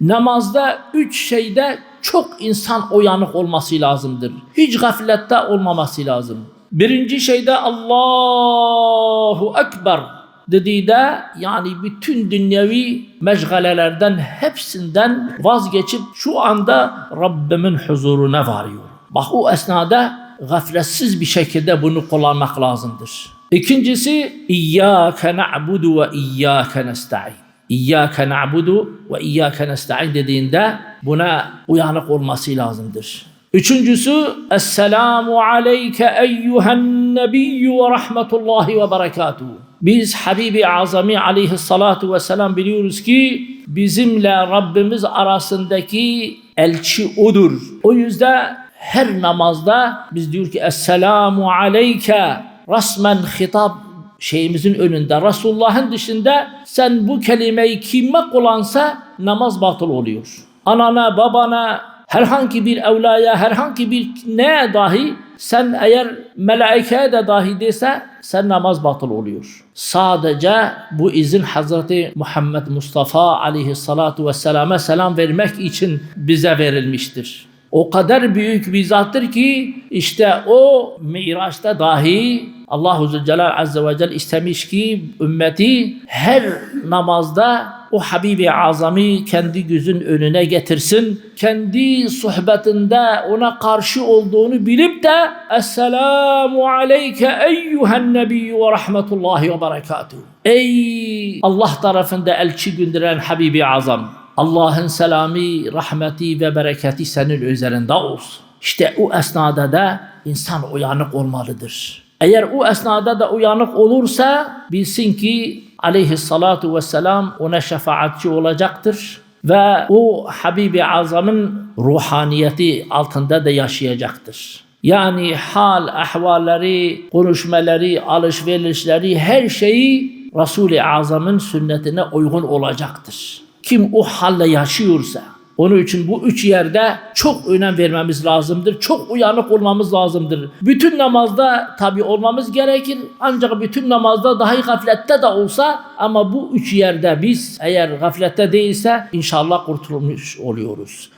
Namazda üç şeyde çok insan uyanık olması lazımdır. Hiç gaflette olmaması lazım. Birinci şeyde Allahu Ekber dediğinde yani bütün dünyevi meşgalelerden hepsinden vazgeçip şu anda Rabbimin huzuruna varıyor. Bak o esnada gafletsiz bir şekilde bunu kullanmak lazımdır. İkincisi İyyâke na'budu ve İyyâke nesta'in. İyyâke na'budu ve İyyâke nesta'in dediğinde buna uyanık olması lazımdır. Üçüncüsü Esselamu aleyke eyyühen nebiyyü ve rahmetullahi ve berekatuhu. Biz Habibi Azami aleyhissalatu vesselam biliyoruz ki bizimle Rabbimiz arasındaki elçi odur. O yüzden her namazda biz diyor ki Esselamu aleyke rasmen hitap şeyimizin önünde Resulullah'ın dışında sen bu kelimeyi kime kullansa namaz batıl oluyor. Anana, babana, herhangi bir evlaya, herhangi bir neye dahi sen eğer melaikeye de dahi dese sen namaz batıl oluyor. Sadece bu izin Hazreti Muhammed Mustafa aleyhissalatu vesselame selam vermek için bize verilmiştir. O kadar büyük bir zattır ki işte o Miraç'ta dahi Allahu Zülcelal Azze ve Celle istemiş ki ümmeti her namazda o Habibi Azami kendi gözün önüne getirsin. Kendi sohbetinde ona karşı olduğunu bilip de Esselamu aleyke eyyühen nebiyyü ve rahmetullahi ve berekatuhu. Ey Allah tarafında elçi gönderen Habibi Azam. Allah'ın selamı, rahmeti ve bereketi senin üzerinde olsun. İşte o esnada da insan uyanık olmalıdır. Eğer o esnada da uyanık olursa bilsin ki aleyhissalatu vesselam ona şefaatçi olacaktır ve o Habibi Azam'ın ruhaniyeti altında da yaşayacaktır. Yani hal, ahvalleri, konuşmaları, alışverişleri her şeyi Resul-i Azam'ın sünnetine uygun olacaktır. Kim o halle yaşıyorsa onun için bu üç yerde çok önem vermemiz lazımdır. Çok uyanık olmamız lazımdır. Bütün namazda tabi olmamız gerekir. Ancak bütün namazda dahi gaflette de olsa ama bu üç yerde biz eğer gaflette değilse inşallah kurtulmuş oluyoruz.